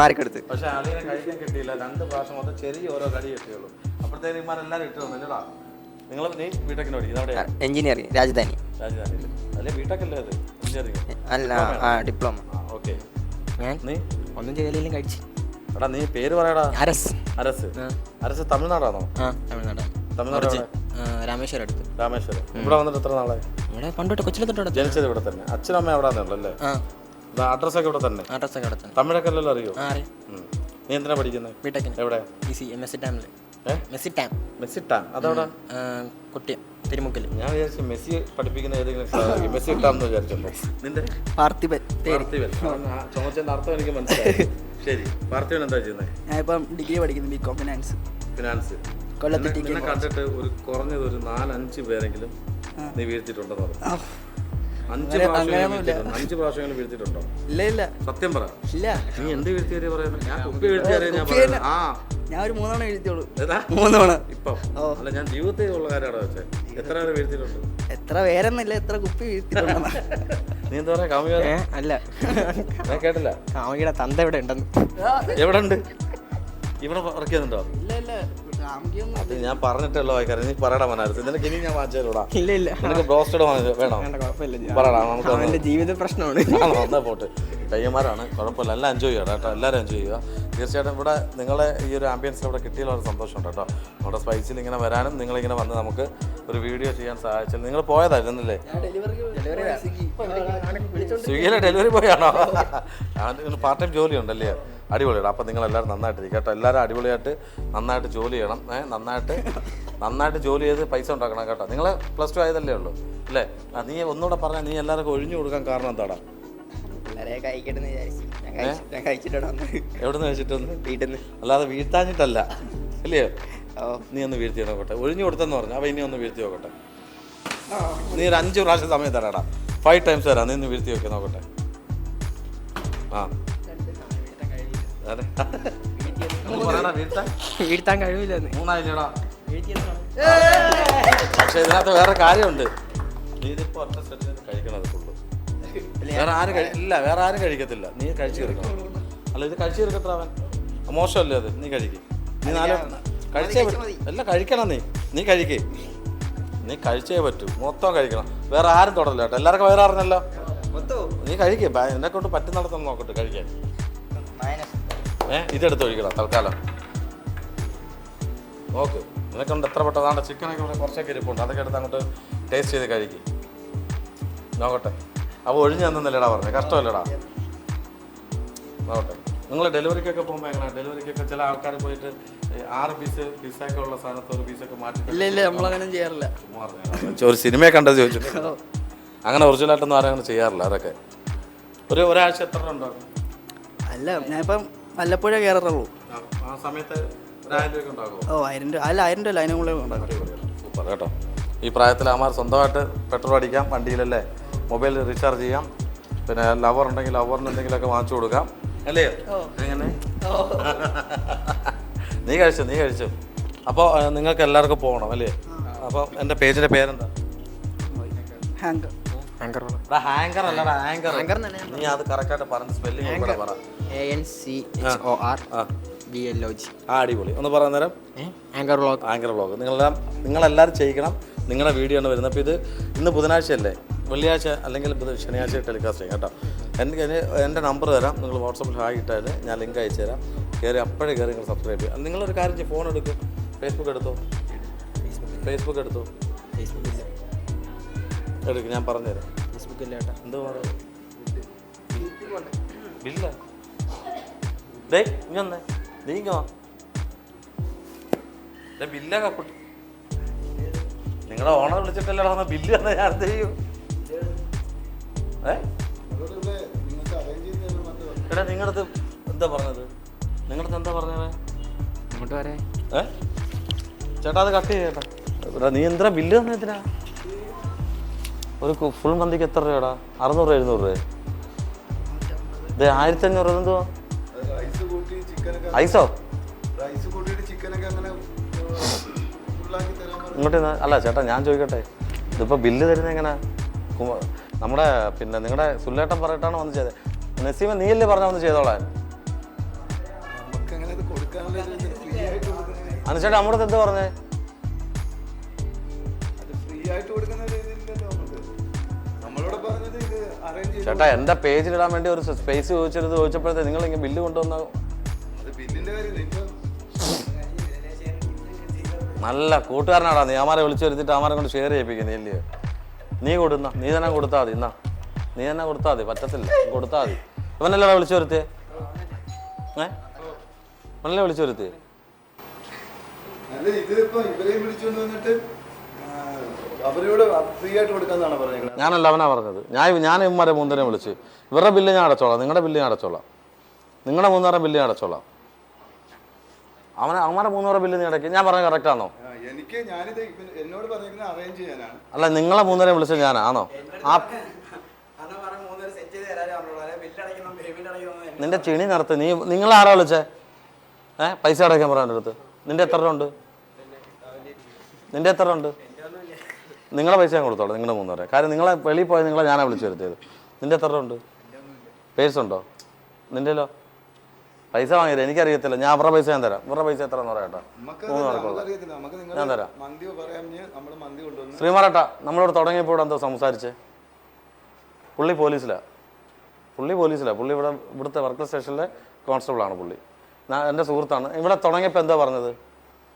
മാർക്ക് എടുത്ത് പക്ഷെ ആളിനെ കഴിക്കാൻ കിട്ടിയില്ല. രണ്ട് പ്രാവശ്യം മൊത്തം ചെറിയ ഓരോ കടി കിട്ടിയുള്ളൂ. അപ്പോഴത്തേക്ക് ഇമാരെല്ലാരും ഇട്ട് തന്നില്ലടാ നിങ്ങൾ നീ ബിടെക്കിന് എഞ്ചിനീയറിംഗ് രാജധാനി. രാജധാനിയിൽ അല്ലെ? ബിടെക്കല്ലേ അത്? എഞ്ചിനീയറിംഗ് അല്ല ആ ഡിപ്ലോമ ഓക്കെ ഞാൻ നീ? ഒന്നും ചെയ്തില്ലെങ്കിലും കഴിച്ചു. എടാ നീ പേര് പറയടാ. അരസ്. അരസ്. അരസ് തമിഴ്നാടാണോ? ആ തമിഴ്നാട്? രാമേശ്വരം അടുത്ത്. രാമേശ്വരം. ഇവിടെ വന്നിട്ട് എത്ര നാളെ ഇവിടെ പണ്ടോട്ട് കൊച്ചിലെ തൊട്ട് ജനിച്ചത് ഇവിടെ തന്നെ. അച്ഛനും അമ്മ അവിടെ ആ. അഡ്രസ്സൊക്കെ ഇവിടെ തന്നെ. അവിടെ തന്നെ. തമിഴൊക്കെ അറിയോ? നീ എന്തിനാ പഠിക്കുന്നത് ബിടെക്കിന് എവിടെ? ഏ? Messi time. മെസ്സി ടാൻ അതവിടെ? കുട്ടിയം തിരുമുക്കൽ ഞാൻ വിചാരിച്ചു മെസ്സി പഠിപ്പിക്കുന്ന ഏതെങ്കിലും. മെസ്സി വിചാരിച്ചല്ലോ നിന്റെ? പാർത്ഥിപൻ അർത്ഥം എനിക്ക് മനസ്സിലായി. ശരി. എന്താ ചെയ്യുന്നത് ഞാൻ ഇപ്പം ഡിഗ്രി പഠിക്കുന്നു ബികോം ഫിനാൻസ്. ഫിനാൻസ്. കൊല്ലത്ത് കണ്ടിട്ട് ഒരു കുറഞ്ഞത് ഒരു നാലഞ്ച് പേരെങ്കിലും നീ വീഴ്ത്തിട്ടുണ്ടെന്ന് പറഞ്ഞു. അഞ്ച് പ്രാവശ്യം അഞ്ച് ഇല്ല ഇല്ല. സത്യം പറ. ഇല്ല. നീ എന്ത് പറയുന്നത് ഞാൻ കുപ്പി ഞാൻ പറയുന്നത്. ആ. ഞാൻ ഒരു മൂന്നെണ്ണ ഇപ്പം. അല്ല ഞാൻ ജീവിതത്തിൽ ഉള്ള കാര്യമാണ് വെച്ചത് എത്ര പേര് വീഴ്ത്തിയിട്ടുണ്ട്? എത്ര പേരെന്നില്ല എത്ര കുപ്പി നീ എന്താ പറയാ കാമുക അല്ല. ഞാൻ കേട്ടില്ല? കാമുകിയുടെ തന്ത ഇവിടെ ഉണ്ടെന്ന് എവിടെ ഉണ്ട് ഇവിടെ വർക്ക് ചെയ്യുന്നുണ്ടോ? ഇല്ല ഇല്ല. അത് ഞാൻ പറഞ്ഞിട്ടല്ലോ വായിക്കാറ് നീ പറയടാ മനാരത്ത് നിനക്ക് ഇനി ഞാൻ വാങ്ങിച്ചാലോടാ ഇല്ല ഇല്ല. നിനക്ക് ബ്രോസ്റ്റഡ് വേണോ? പറയടാ നമുക്ക് അവന്റെ ജീവിത പ്രശ്നമാണ്. ആണോ? എന്നാ പോട്ട്. കയ്യന്മാരാണ് കുഴപ്പമില്ല. എല്ലാം എൻജോയ് ചെയ്യണം കേട്ടോ. എല്ലാവരും എൻജോയ് ചെയ്യുക. തീർച്ചയായിട്ടും ഇവിടെ നിങ്ങളെ ഈ ഒരു ആംബിയൻസ് ഇവിടെ കിട്ടിയാൽ വളരെ സന്തോഷമുണ്ട് കേട്ടോ. നമ്മുടെ സ്പൈസിൽ ഇങ്ങനെ വരാനും നിങ്ങളിങ്ങനെ വന്ന് നമുക്ക് ഒരു വീഡിയോ ചെയ്യാൻ സഹായിച്ചാൽ നിങ്ങൾ പോയതായിരുന്നില്ലേ? സ്വിഗ്ഗിയിലെ ഡെലിവറി ബോയ് ആണോ? പാർട്ട് ടൈം ജോലി ഉണ്ടല്ലേ അടിപൊളിയാണ് അപ്പം നിങ്ങൾ എല്ലാവരും നന്നായിട്ടിരിക്കും കേട്ടോ. എല്ലാവരും അടിപൊളിയായിട്ട് നന്നായിട്ട് ജോലി ചെയ്യണം. ഏഹ് നന്നായിട്ട് നന്നായിട്ട് ജോലി ചെയ്ത് പൈസ ഉണ്ടാക്കണം കേട്ടോ. നിങ്ങൾ പ്ലസ് ടു ആയതല്ലേ ഉള്ളൂ അല്ലേ? നീ ഒന്നുകൂടെ പറഞ്ഞാൽ നീ എല്ലാവർക്കും ഒഴിഞ്ഞു കൊടുക്കാൻ കാരണം എന്താടാ? എവിടുന്ന് കഴിച്ചിട്ടൊന്ന്? വീട്ടിൽ നിന്ന് അല്ലാതെ വീഴ്ത്താഞ്ഞിട്ടല്ല അല്ലയോ നീ ഒന്ന് വീഴ്ത്തി നോക്കട്ടെ. ഒഴിഞ്ഞു കൊടുത്തെന്ന് പറഞ്ഞു. അവ ഇനി ഒന്ന് വീഴ്ത്തി നോക്കട്ടെ. നീ ഒരു അഞ്ച് പ്രാവശ്യം സമയം തരാടാ. ഫൈവ് ടൈംസ് തരാം. നീ ഒന്ന് വീഴ്ത്തി നോക്കി നോക്കട്ടെ. ആ. വീഴ്ത്താൻ? കഴിവില്ലെന്ന്. മൂന്നായില്ലേടാ. പക്ഷെ ഇതിനകത്ത് വേറെ കാര്യമുണ്ട്. ഇതിപ്പോ ഒറ്റ സെറ്റ് കഴിക്കണത് ഫുള്ള് വേറെ ആരും കഴിക്കില്ല ഇല്ല വേറെ ആരും കഴിക്കത്തില്ല. നീ കഴിച്ചു തീർക്കണം. അല്ല ഇത് കഴിച്ചു തീർക്കത്ര അവൻ. മോശമല്ലേ അത്? നീ കഴിക്കും. നീ നാല് കഴിച്ചേ പറ്റും. അല്ല കഴിക്കണം നീ. നീ കഴിക്കേ. നീ കഴിച്ചേ പറ്റൂ. മൊത്തം കഴിക്കണം. വേറെ ആരും തുടരല്ലോ കേട്ടോ. എല്ലാവർക്കും വേറെ അറിഞ്ഞല്ലോ നീ കഴിക്കേ. എന്നെ കൊണ്ട് പറ്റുന്നിടത്തൊന്ന് നോക്കട്ടെ. കഴിക്കാൻ ഏ ഇതെടുത്ത് ഒഴിക്കണം തൽക്കാലം. നോക്ക് നിനക്കൊണ്ട് എത്ര പെട്ടതാണ് ചിക്കനൊക്കെ ഇവിടെ കുറച്ചൊക്കെ ഇരിപ്പുണ്ട്. അതൊക്കെ എടുത്ത് അങ്ങോട്ട് ടേസ്റ്റ് ചെയ്ത് കഴിക്കും. നോക്കട്ടെ. അപ്പോൾ ഒഴിഞ്ഞു തന്നില്ലടാ പറഞ്ഞത് കഷ്ടമല്ലടാ. നോക്കട്ടെ. നിങ്ങൾ ഡെലിവറിക്കൊക്കെ പോകുമ്പോൾ എങ്ങനെ ഡെലിവറിക്കൊക്കെ ചില ആൾക്കാർ പോയിട്ട് ആറ് പീസ് പീസൊക്കെ ഉള്ള സാധനത്ത് ഒരു പീസൊക്കെ മാറ്റി ഇല്ല ഇല്ല നമ്മളങ്ങനെ ചെയ്യാറില്ല. ഒരു സിനിമയെ കണ്ടത് ചോദിച്ചു അങ്ങനെ ഒറിജിനലായിട്ടൊന്നും ആരും അങ്ങനെ ചെയ്യാറില്ല അതൊക്കെ. ഒരു ഒരാഴ്ച എത്ര ഉണ്ടാകും അല്ല ഞാനിപ്പം വല്ലപ്പോഴേ കയറാറുള്ളൂ ആ- സമയത്ത് ഓ ആയിരം രൂപ അല്ല ആയിരം രൂപ അല്ല അതിനും കൂടെ ഉണ്ടാക്കും. സൂപ്പർ കേട്ടോ. ഈ പ്രായത്തിൽ അമാർ സ്വന്തമായിട്ട് പെട്രോൾ അടിക്കാം വണ്ടിയിലല്ലേ മൊബൈൽ റീചാർജ് ചെയ്യാം. പിന്നെ ലവർ ഉണ്ടെങ്കിൽ ലവറിന് എന്തെങ്കിലുമൊക്കെ വാങ്ങിച്ചു കൊടുക്കാം. അല്ലേ? എങ്ങനെ? നീ കഴിച്ചു നീ കഴിച്ചു. അപ്പോൾ നിങ്ങൾക്ക് എല്ലാവർക്കും പോകണം അല്ലേ? അപ്പോൾ എന്റെ പേജിന്റെ പേരെന്താ? ഹാങ്കർ ഹാങ്കർ അല്ലടാ ഹാങ്കർ നീ അത് കറക്റ്റായിട്ട് പറഞ്ഞ് സ്പെല്ലിംഗ് കൂടെ പറ. A N C H O R ആ ബി എൽ ഒ ജി ആ അടിപൊളി. ഒന്ന് പറയാൻ നേരം. ആങ്കർ വ്ളോഗ് ആങ്കർ വ്ളോഗ് നിങ്ങളെല്ലാം നിങ്ങളെല്ലാവരും ചെയ്യിക്കണം. നിങ്ങളുടെ വീഡിയോ ആണ് വരുന്നത്. അപ്പോൾ ഇത് ഇന്ന് ബുധനാഴ്ചയല്ലേ? വെള്ളിയാഴ്ച അല്ലെങ്കിൽ ബുധ- ശനിയാഴ്ച ടെലികാസ്റ്റ് ചെയ്യും കേട്ടോ. എനിക്ക് എന്റെ നമ്പർ തരാം. നിങ്ങൾ വാട്സപ്പിൽ ഹായ് ഇട്ടാൽ ഞാൻ ലിങ്ക് അയച്ചു തരാം. കയറി അപ്പോഴേ കയറി നിങ്ങൾ സബ്സ്ക്രൈബ് ചെയ്യുക നിങ്ങളൊരു കാര്യം ചെയ്യും ഫോൺ എടുക്കും. ഫേസ്ബുക്ക് എടുത്തോ? ഫേസ്ബുക്ക് എടുത്തോ? ഫേസ്ബുക്ക് ഇല്ല. എടുക്കും ഞാൻ പറഞ്ഞുതരാം. ഫേസ്ബുക്ക് ഇല്ല കേട്ടോ. എന്തോ ബില്ല ഡേ ഇങ്ങൊന്നേ നീ ഇങ്ങോ ബില്ലൊക്കെ പൊട്ടി. നിങ്ങളുടെ ഓണർ വിളിച്ചിട്ടല്ലോ വന്ന? ബില്ല് തന്നെ ഞാൻ എന്ത് ചെയ്യും. ഏ? എടാ നിങ്ങളടുത്ത് എന്താ പറഞ്ഞത്? നിങ്ങളടുത്ത് എന്താ പറഞ്ഞത് ഇങ്ങോട്ട് വരെ. ഏ? ചേട്ടാ അത് കട്ട് ചെയ്യേട്ടാ എടാ നീ എന്തിനാ ബില്ല് തന്നെ എന്തിനാ ഒരു ഫുൾ മന്തിക്ക് എത്ര രൂപടാ അറുന്നൂറ് എഴുന്നൂറ് രൂപ ഇത് ആയിരത്തി അഞ്ഞൂറ് എന്തുവാ? ഐസോ? ഇങ്ങോട്ട് അല്ല ചേട്ടാ ഞാൻ ചോദിക്കട്ടെ? ഇതിപ്പോൾ ബില്ല് തരുന്നത് എങ്ങനെ? നമ്മുടെ പിന്നെ നിങ്ങളുടെ സുല്ലേട്ടൻ പറഞ്ഞിട്ടാണ് വന്ന് ചെയ്തത്. നസീമ നീയല്ലേ പറഞ്ഞ വന്ന് ചെയ്തോളാൻ? അനുചേട്ടാ നമ്മുടെ എന്ത് പറഞ്ഞേ? ചേട്ടാ എന്റെ പേജിലിടാൻ വേണ്ടി ഒരു സ്പേസ് ചോദിച്ചത് ചോദിച്ചപ്പോഴത്തെ നിങ്ങൾ ഇങ്ങനെ ബില്ല് കൊണ്ടുവന്ന നല്ല കൂട്ടുകാരനാടാ നീ. അമാരെ വിളിച്ചു വരുത്തിട്ട് അമാരെ കൊണ്ട് ഷെയർ ചെയ്യിപ്പിക്കുന്നു ഇല്ലയോ നീ കൊടുന്ന. നീ തന്നെ കൊടുത്താൽ മതി. എന്നാ നീ തന്നെ കൊടുത്താൽ മതി. പറ്റത്തില്ല. കൊടുത്താൽ മതി. ഇവനല്ലേ വിളിച്ചു വരുത്തിയേ? ഏ? ഇവനല്ലേ വിളിച്ചു വരുത്തിയേ? ഞാനല്ല അവനാ പറഞ്ഞത്. ഞാൻ ഞാൻ ഇവന്മാരെ മൂന്നരം വിളിച്ച്. ഇവരുടെ ബില്ല് ഞാൻ അടച്ചോളാം. നിങ്ങളുടെ ബില്ല് ഞാൻ അടച്ചോളാം. നിങ്ങളുടെ മൂന്നേറെ ബില്ല് ഞാൻ അടച്ചോളാം. അവനെ അവന്മാരെ മൂന്നൂറ് ബില്ല് നീ അടയ്ക്കും ഞാൻ പറഞ്ഞ കറക്റ്റ് ആണോ? എനിക്ക് ഞാനിത് എന്നോട് പറഞ്ഞിരിക്കുന്നത് അറേഞ്ച് ചെയ്യാനാണ്. അല്ല നിങ്ങളെ മൂന്നേരെ വിളിച്ചത് ഞാനാണോ ആ അന്ന് പറഞ്ഞ മൂന്നര സെറ്റ് ചെയ്ത് തരാനും പറഞ്ഞോളൂ അല്ലെ ബില്ലടയ്ക്കണം പേയ്മെന്റ് അടയ്ക്കണം നിന്റെ ചെണി നടത്ത്. നീ നിങ്ങൾ ആരാ വിളിച്ചേ? ഏ പൈസ അടയ്ക്കാൻ പറയാൻ അടുത്ത്. നിന്റെ എത്ര രൂപ ഉണ്ട്? നിന്റെ എത്ര രൂപ ഉണ്ട്? നിങ്ങളെ പൈസ ഞാൻ കൊടുത്തോളാം നിങ്ങളുടെ മൂന്നേരെ. കാര്യം നിങ്ങളെ വെളിയിൽ പോയത് നിങ്ങളെ ഞാനാ വിളിച്ചു വരുത്തിയത്. നിന്റെ എത്ര രൂപ ഉണ്ട്? പേഴ്സ് ഉണ്ടോ? നിന്റെലോ പൈസ വാങ്ങിയത് എനിക്കറിയത്തില്ല. ഞാൻ അവരുടെ പൈസ ഞാൻ തരാം. ഇവരുടെ പൈസ എത്ര എന്ന് പറയാട്ടോ ഞാൻ തരാം. ശ്രീമാരട്ട നമ്മളോട് തുടങ്ങിയപ്പോൾ എന്തോ സംസാരിച്ച്? പുള്ളി പോലീസിലാ. പുള്ളി പോലീസിലാ. പുള്ളി ഇവിടെ ഇവിടുത്തെ വർക്കർ സ്റ്റേഷനിലെ കോൺസ്റ്റബിളാണ് പുള്ളി. ഞാൻ എന്റെ സുഹൃത്താണ്. ഇവിടെ തുടങ്ങിയപ്പോൾ എന്താ പറഞ്ഞത്?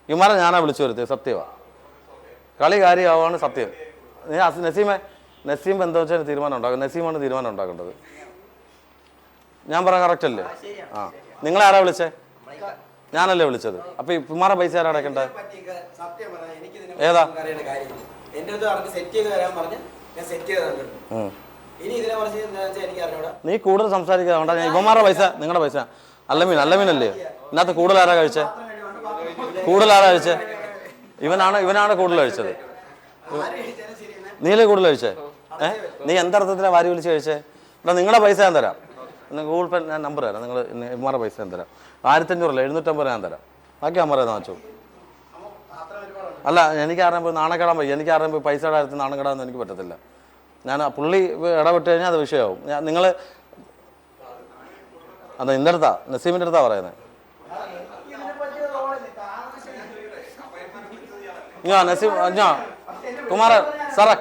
ഇമാരെ ഞാനാ വിളിച്ചു വരുത്തിയത് സത്യമാണ് കളി കാര്യമാവാണ് സത്യം. നസീമെ നസീം എന്താ വെച്ചാൽ തീരുമാനം ഉണ്ടാക്കും. നസീമാണ് തീരുമാനം ഉണ്ടാക്കേണ്ടത്. ഞാൻ പറഞ്ഞ കറക്റ്റ് അല്ലേ? ആ. നിങ്ങളാരാ വിളിച്ചേ? ഞാനല്ലേ വിളിച്ചത്. അപ്പൊ ഈ പിമാറ പൈസ ആരാ ഇതിനെ ഏതാ? നീ കൂടുതൽ സംസാരിക്കാതെ വേണ്ട. ഞാൻ ഇവന്മാരുടെ പൈസ നിങ്ങളുടെ പൈസ. നല്ല മീൻ നല്ല മീനല്ലേ ഇന്നത്തെ കൂടുതൽ ആരാ കഴിച്ചേ? കൂടുതൽ ആരാ കഴിച്ചേ? ഇവനാണ് ഇവനാണ് കൂടുതൽ കഴിച്ചത്. നീലേ കൂടുതൽ കഴിച്ചേ? ഏ? നീ എന്തർത്ഥത്തിലാണ് വാരി വിളിച്ച് കഴിച്ചേ? എടാ നിങ്ങളുടെ പൈസ ഞാൻ തരാം. ഗൂഗിൾ പേ ഞാൻ നമ്പർ തരാം. നിങ്ങൾ എമ്മാറ പൈസ ഞാൻ തരാം. ആയിരത്തഞ്ഞൂറല്ല? എഴുന്നൂറ്റമ്പത് ഞാൻ തരാം. ബാക്കി അമ്മ പറയുന്ന വെച്ചു അല്ല എനിക്ക് ആരെയും പോയി നാണക്കെടാൻ പോയി എനിക്ക് ആരെയും പോയി പൈസ കാര്യത്തിൽ നാണക്കെടാൻ എനിക്ക് പറ്റത്തില്ല. ഞാൻ പുള്ളി ഇടപെട്ട് കഴിഞ്ഞാൽ അത് വിഷയമാവും. ഞാൻ നിങ്ങൾ അതെ നിന്റെ അടുത്താ. നസീമിന്റെ അടുത്താ പറയുന്നത് ഞാ നസീം ഞാ കുമാര സാറേ.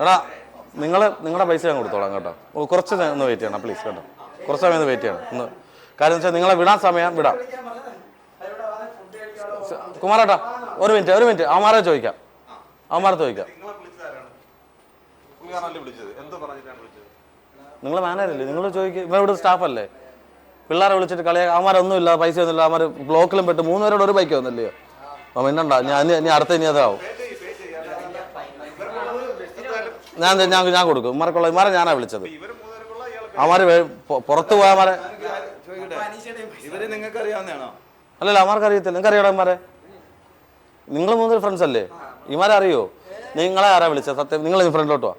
എടാ നിങ്ങൾ നിങ്ങളുടെ പൈസ ഞാൻ കൊടുത്തോളാം കേട്ടോ. കുറച്ച് ഒന്ന് വെയിറ്റ് ചെയ്യണം പ്ലീസ് കേട്ടോ. കുറച്ച് സമയം ഒന്ന് വെയിറ്റ് ചെയ്യണം. ഒന്ന് കാര്യം വെച്ചാൽ നിങ്ങളെ വിടാൻ സമയം വിടാം. കുമാരേട്ടാ ഒരു മിനിറ്റ് ഒരു മിനിറ്റ് അവന്മാരെ ചോദിക്കാം. അവന്മാരെ ചോദിക്കാം. നിങ്ങൾ മാനേജല്ലേ നിങ്ങൾ ചോദിക്കുക ഇവിടെ ഇവിടെ സ്റ്റാഫല്ലേ പിള്ളേരെ വിളിച്ചിട്ട് കളിയാ അവന്മാരൊന്നും ഇല്ല പൈസ ഒന്നും ഇല്ല അവന്മാർ ബ്ലോക്കിലും പെട്ട് മൂന്ന് പേരോട് ഒരു ബൈക്ക് വന്നില്ലയോ? അപ്പം ഇന്നുണ്ടാ ഞാൻ ഇനി അടുത്ത ഇനി അതാവും ഞാൻ ഞാൻ ഞാൻ കൊടുക്കും. ഇമാർക്കുള്ള ഇമാരെ ഞാനാ വിളിച്ചത്. അവന്മാര് പൊ- പുറത്ത് പോയ അറിയാവുന്നതാണോ? അല്ലല്ല അമാർക്ക് അറിയത്തില്ല. നിങ്ങൾക്ക് അറിയാം ഇമാരെ നിങ്ങൾ മൂന്നൊരു ഫ്രണ്ട്സ് അല്ലേ? ഇമാരെ അറിയോ? നിങ്ങളെ ആരാ വിളിച്ചത് സത്യം നിങ്ങൾ ഫ്രണ്ടിലോട്ട് വാ.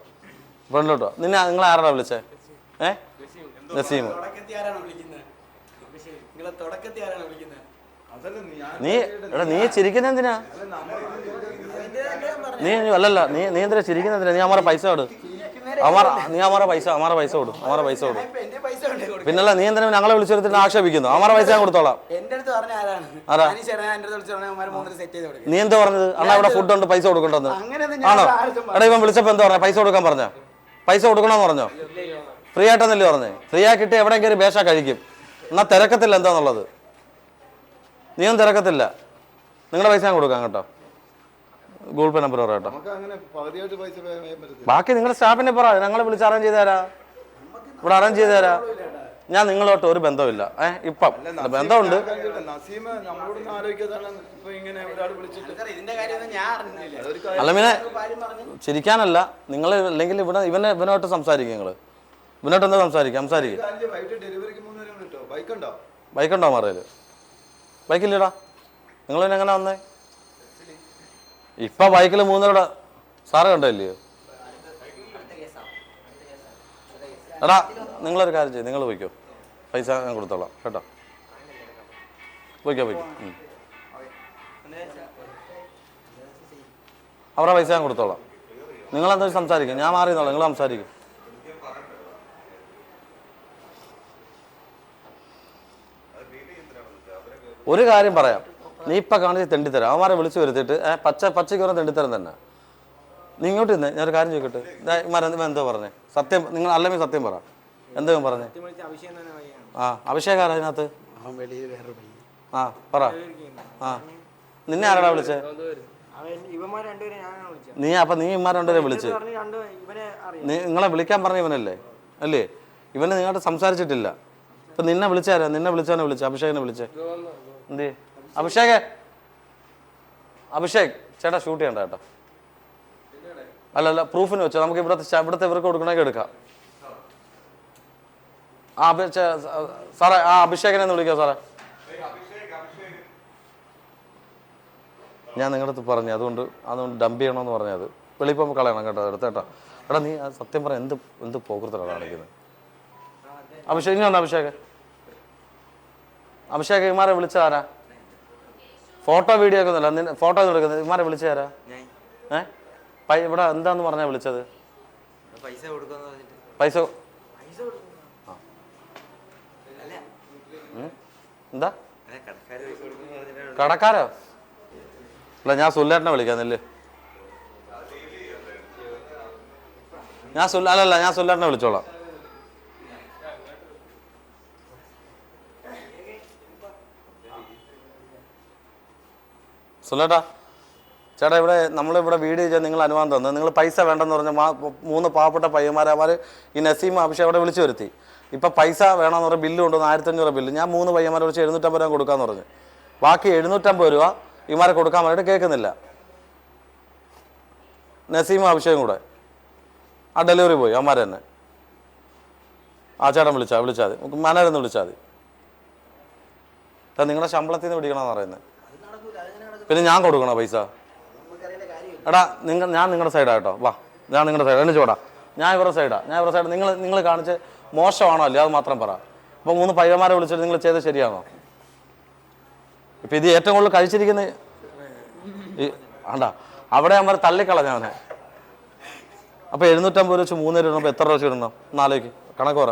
ഫ്രണ്ടിലോട്ട് വാ. നിന്നെ നിങ്ങളെ ആരാ വിളിച്ചേ? ഏ? നസീം. നീ എടാ നീ ചിരിക്കുന്ന എന്തിനാ? നീ അല്ലല്ല നീ നീ എന്തിനാ ചിരിക്കുന്ന എന്തിനാ നീ അമ്മ പൈസ കൊടു അമാറ നീ അമ്മ പൈസ അമ്മ പൈസ കൊടു അമ്മ പൈസ കൊടു പിന്നല്ല നീ എന്തിനാ ഞങ്ങളെ വിളിച്ചെടുത്തിട്ട് ആക്ഷേപിക്കുന്നു? അമ്മ പൈസ ഞാൻ കൊടുത്തോളാം. ആരാ? നീ എന്താ പറഞ്ഞത്? അണ്ണാ ഇവിടെ ഫുഡ് ഉണ്ട് പൈസ കൊടുക്കണ്ടെന്ന്. ആണോ? എടാ ഇവൻ വിളിച്ചപ്പോ എന്താ പറഞ്ഞ? പൈസ കൊടുക്കാൻ പറഞ്ഞ? പൈസ കൊടുക്കണോന്ന് പറഞ്ഞോ? ഫ്രീ ആയിട്ടെന്നല്ലേ പറഞ്ഞേ? ഫ്രീ ആക്കിയിട്ട് എവിടെയെങ്കിലും ബേഷ കഴിക്കും. എന്നാ തിരക്കത്തില്ല എന്താന്നുള്ളത്? നീയൊന്നും തിരക്കത്തില്ല. നിങ്ങളുടെ പൈസ ഞാൻ കൊടുക്കാം കേട്ടോ. ഗൂഗിൾ പേ നമ്പർ പറയാം കേട്ടോ. നമുക്ക് അങ്ങനെ പകുതിയായിട്ട് പൈസ പേ ചെയ്യാൻ പറ്റത്തില്ല. ബാക്കി നിങ്ങളുടെ സ്റ്റാഫിനെ പറ ഞങ്ങളെ വിളിച്ച് അറേഞ്ച് ചെയ്ത് തരാ. ഇവിടെ അറേഞ്ച് ചെയ്ത് തരാ. ഞാൻ നിങ്ങളോട്ട് ഒരു ബന്ധമില്ല ഏ ഇപ്പം. ബന്ധമുണ്ട്. അല്ല പിന്നെ കാര്യം പറഞ്ഞു. ചിരിക്കാനല്ല. നിങ്ങൾ അല്ലെങ്കിൽ ഇവിടെ ഇവനെ ഇവനോട്ട് സംസാരിക്കും നിങ്ങൾ ഇവനോട്ട് എന്താ സംസാരിക്കും? സംസാരിക്കും. ബൈക്കുണ്ടോ വൈകിട്ട് ഡെലിവറിക്ക് മൂന്ന് നേരം കിട്ടോ ബൈക്ക് ഉണ്ടോ ബൈക്കുണ്ടോ മാറിയത്? ബൈക്കില്ലടാ. നിങ്ങൾ എങ്ങനെ വന്നേ? ഇപ്പൊ ബൈക്കിൽ മൂന്നരയുടെ സാറ് കണ്ടല്ലയോ എടാ നിങ്ങളൊരു കാര്യം ചെയ്യും നിങ്ങൾ പോയിക്കോ. പൈസ ഞാൻ കൊടുത്തോളാം കേട്ടോ. പോയിക്കോ പോയിക്കോ. അവരുടെ പൈസ ഞാൻ കൊടുത്തോളാം. നിങ്ങളെന്താ സംസാരിക്കും? ഞാൻ മാറിയെന്നോളാം നിങ്ങൾ സംസാരിക്കും. ഒരു കാര്യം പറയാം. നീ ഇപ്പം കാണിച്ച് തെണ്ടിത്തരാം. അവന്മാരെ വിളിച്ചു വരുത്തിയിട്ട് പച്ച പച്ചയ്ക്ക് പറഞ്ഞ തെണ്ടിത്തരം തന്നെ. നീ ഇങ്ങോട്ട് ഇന്ന് ഞാനൊരു കാര്യം ചോദിക്കട്ടെ? ഇമാരെ എന്തോ പറഞ്ഞേ? സത്യം നിങ്ങൾ അല്ലെങ്കിൽ സത്യം പറ. എന്തോ പറഞ്ഞേ? ആ അഭിഷേക ആരാ അതിനകത്ത്? ആ പറ. ആ. നിന്നെ ആരാടാ വിളിച്ചേ? നീ അപ്പൊ നീ ഇമാർ രണ്ടുപേരെ വിളിച്ച്. നിങ്ങളെ വിളിക്കാൻ പറഞ്ഞ ഇവനല്ലേ? അല്ലേ? ഇവനെ നിങ്ങളോട് സംസാരിച്ചിട്ടില്ല. ഇപ്പൊ നിന്നെ വിളിച്ചാരാ നിന്നെ വിളിച്ചാനെ വിളിച്ച അഭിഷേകനെ വിളിച്ചേ. എന്തേ അഭിഷേക്. അഭിഷേക് ചേട്ടാ ഷൂട്ട് ചെയ്യണ്ട കേട്ടോ. അല്ല അല്ല പ്രൂഫിന് വെച്ചോ. നമുക്ക് ഇവിടുത്തെ ഇവിടുത്തെ ഇവർക്ക് കൊടുക്കണമെങ്കിൽ എടുക്കാം. ആ സാറേ ആ അഭിഷേകനെ ഒന്ന് വിളിക്കാം സാറേ. ഞാൻ നിങ്ങളുടെ അടുത്ത് പറഞ്ഞു അതുകൊണ്ട് അതുകൊണ്ട് ഡംപ് ചെയ്യണമെന്ന് പറഞ്ഞത്. വെളിപ്പം കളയണം കേട്ടോ അടുത്ത കേട്ടോ. എടാ നീ സത്യം പറഞ്ഞ എന്ത് എന്ത് പോകൃത്തലാണ് കാണിക്കുന്നത് അഭിഷേക് ഇനി വന്ന അഭിഷേക്. അഭിഷേക് ഇമാരെ വിളിച്ചതാരാ ഫോട്ടോ വീഡിയോ ഒക്കെ ഒന്നുമല്ല. ഫോട്ടോ ഒന്നും എടുക്കുന്നത് ഇമാരെ വിളിച്ചതാരാ ഏ? പൈ ഇവിടെ എന്താന്ന് പറഞ്ഞാ വിളിച്ചത്? പൈസ പൈസ? എന്താ? കടക്കാരോ അല്ല ഞാൻ സുല്ലേട്ടനെ വിളിക്കാന്നില്ലേ. നെല്ല് ഞാൻ സുല്ല അല്ലല്ല ഞാൻ സുല്ലേട്ടനെ വിളിച്ചോളാം. സുല്ലേട്ടാ ചേട്ടാ ഇവിടെ നമ്മളിവിടെ വീട് ചെയ്യാൻ നിങ്ങൾ അനുവാദം തന്നു നിങ്ങൾ പൈസ വേണ്ടെന്ന് പറഞ്ഞ മൂന്ന് പാവപ്പെട്ട പയ്യന്മാരെ അവർ ഈ നസീം അഭിഷേക് അവിടെ വിളിച്ചു വരുത്തി. ഇപ്പം പൈസ വേണമെന്ന് പറഞ്ഞ ബില്ല് കൊണ്ടുവന്ന് ആയിരത്തഞ്ഞൂറ് ബില്ല്. ഞാൻ മൂന്ന് പയ്യന്മാരെ വിളിച്ച് എഴുന്നൂറ്റമ്പത് രൂപ കൊടുക്കാന്ന് പറഞ്ഞു. ബാക്കി എഴുന്നൂറ്റമ്പത് രൂപ ഇമാരെ കൊടുക്കാൻ വേണ്ടിയിട്ട് കേൾക്കുന്നില്ല. നസീം അഭിഷേകും കൂടെ. ആ ഡെലിവറി പോയി അമ്മാരെ തന്നെ. ആ ചേട്ടൻ വിളിച്ചാൽ വിളിച്ചാൽ മതി. മാനേരെന്ന് വിളിച്ചാൽ മതി. നിങ്ങളുടെ ശമ്പളത്തിൽ നിന്ന് പിടിക്കണമെന്ന് പറയുന്നത് പിന്നെ ഞാൻ കൊടുക്കണോ പൈസ? എടാ നിങ്ങൾ ഞാൻ നിങ്ങളുടെ സൈഡാ കേട്ടോ. വാ ഞാൻ നിങ്ങളുടെ സൈഡ് എന്നെ ചോടാ ഞാൻ ഇവരുടെ സൈഡാ ഞാൻ ഇവരുടെ സൈഡ് നിങ്ങൾ നിങ്ങൾ കാണിച്ച് മോശമാണോ അല്ലേ? അത് മാത്രം പറ. അപ്പോൾ മൂന്ന് പയ്യന്മാരെ വിളിച്ചിട്ട് നിങ്ങൾ ചെയ്ത് ശരിയാണോ? ഇപ്പം ഇത് ഏറ്റവും കൂടുതൽ കഴിച്ചിരിക്കുന്ന ഈ ആണ്ടാ. അവിടെ അവർ തള്ളിക്കളഞ്ഞവനെ അപ്പോൾ എഴുന്നൂറ്റമ്പത് രൂപ വെച്ച് മൂന്ന് രൂപ എത്ര രൂപ വെച്ച് ഇടണം നാലേക്ക്. കണക്ക് പറ.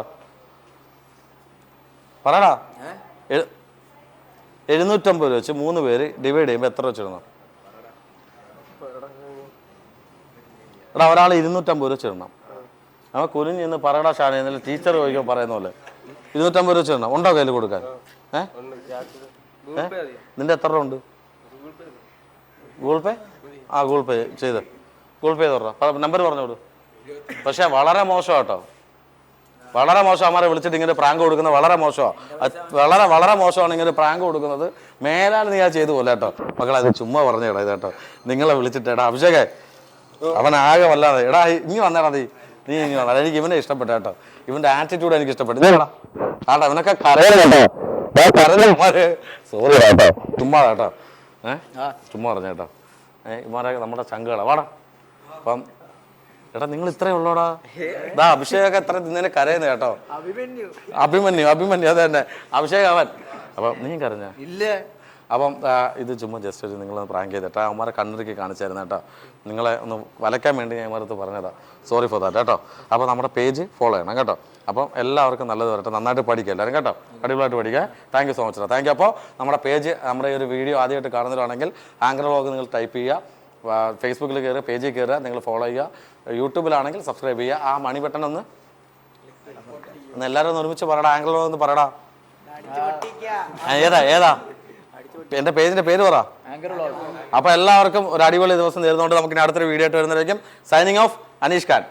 എഴു- എഴുന്നൂറ്റമ്പത് രൂപ വെച്ച് മൂന്ന് പേര് ഡിവൈഡ് ചെയ്യുമ്പോൾ എത്ര വെച്ച് ഇടണം എടാ ഒരാൾ ഇരുന്നൂറ്റമ്പത് രൂപ വെച്ച് ഇടണം അവൻ കുനിഞ്ഞ് ഇന്ന് പറയടാ ഷാനി എന്നല്ല ടീച്ചർ ചോദിക്കുമ്പോൾ പറയുന്ന പോലെ. ഇരുന്നൂറ്റമ്പത് രൂപ വെച്ചിടണം. ഉണ്ടോ കയ്യിൽ കൊടുക്കാൻ? ഏ? നിന്റെ എത്ര ഉണ്ട്? Google Pay? ആ ഗൂഗിൾ പേ ചെയ്ത്. ഗൂഗിൾ പേ ചെയ്ത് നമ്പർ പറഞ്ഞോളൂ പക്ഷേ വളരെ മോശം കേട്ടോ വളരെ മോശം അമ്മാരെ വിളിച്ചിട്ട് ഇങ്ങനെ പ്രാങ്ക് കൊടുക്കുന്നത് വളരെ മോശമാണ് വളരെ വളരെ മോശമാണ് ഇങ്ങനെ പ്രാങ്ക് കൊടുക്കുന്നത്. മേലാൽ നീ ആ ചെയ്തു പോലെ കേട്ടോ. മക്കളെ അത് ചുമ്മാ പറഞ്ഞു കേട്ടോ നിങ്ങളെ വിളിച്ചിട്ട് എടാ അഭിഷേകേ അവൻ ആകെ വല്ലാതെ. എടാ ഇനി വന്നേടാ നീ. നീ ഇനി വന്നാ എനിക്ക് ഇവനെ ഇഷ്ടപ്പെട്ട കേട്ടോ. ഇവന്റെ ആറ്റിറ്റ്യൂഡ് എനിക്ക് ഇഷ്ടപ്പെട്ടു. കേട്ടോ ആടാ ഇവനൊക്കെ കരയണം കേട്ടോ. സോറി കേട്ടോ. ചുമ്മാ കേട്ടോ. ഏഹ് ചുമ്മാ പറഞ്ഞു കേട്ടോ. ഏഹ് ഇമാരെ നമ്മുടെ ചങ്കുകളാ. വാടാ. അപ്പം എടാ നിങ്ങൾ ഇത്രയും ഉള്ളോടാ. ദാ അഭിഷേകൊക്കെ എത്ര നിന്നെ കരയുന്നു കേട്ടോ. അഭിമന്യു. അഭിമന്യു അഭിമന്യു അത് തന്നെ. അഭിഷേക് അവൻ. അപ്പം നീ കരഞ്ഞ? ഇല്ല. അപ്പം ഇത് ചുമ്മാ ജസ്റ്റ് ഒരു നിങ്ങളൊന്ന് പ്രാങ്ക് ചെയ്തിട്ട് അവന്മാരെ കണ്ണിറുക്കി കാണിച്ചായിരുന്നു കേട്ടോ. നിങ്ങളെ ഒന്ന് വലയ്ക്കാൻ വേണ്ടി ഞാൻ ഇവരടുത്ത് പറഞ്ഞതാ. സോറി ഫോർ ദാറ്റ് കേട്ടോ. അപ്പോൾ നമ്മുടെ പേജ് ഫോളോ ചെയ്യണം കേട്ടോ. അപ്പം എല്ലാവർക്കും നല്ലത് വരട്ടെ. നന്നായിട്ട് പഠിക്കുക എല്ലാവരും കേട്ടോ. അടിപൊളിയായിട്ട് പഠിക്കുക thank you so much thank you അപ്പോൾ നമ്മുടെ പേജ് നമ്മുടെ ഈ ഒരു വീഡിയോ ആദ്യമായിട്ട് കാണുന്നവരാണെങ്കിൽ ആങ്കർ വ്ളോഗ് നിങ്ങൾ ടൈപ്പ് ചെയ്യുക. ഫേസ്ബുക്കിൽ കയറുക പേജിൽ കയറുക നിങ്ങൾ ഫോളോ ചെയ്യുക. യൂട്യൂബിലാണെങ്കിൽ സബ്സ്ക്രൈബ് ചെയ്യുക. ആ മണി ബട്ടൺ ഒന്ന് ഒന്ന് എല്ലാവരും ഒന്ന് ഒരുമിച്ച് പറയടാ വ്ളോഗ് ഒന്ന് പറയടാ ഏതാ ഏതാ? എന്റെ പേജിന്റെ പേര് പറ. അപ്പൊ എല്ലാവർക്കും ഒരു അടിപൊളി ദിവസം നേരുന്നതുകൊണ്ട് നമുക്ക് ഇനി അടുത്തൊരു വീഡിയോ ആയിട്ട് വരുന്നതായിരിക്കും സൈനിങ് ഓഫ് അനീഷ് ഖാൻ.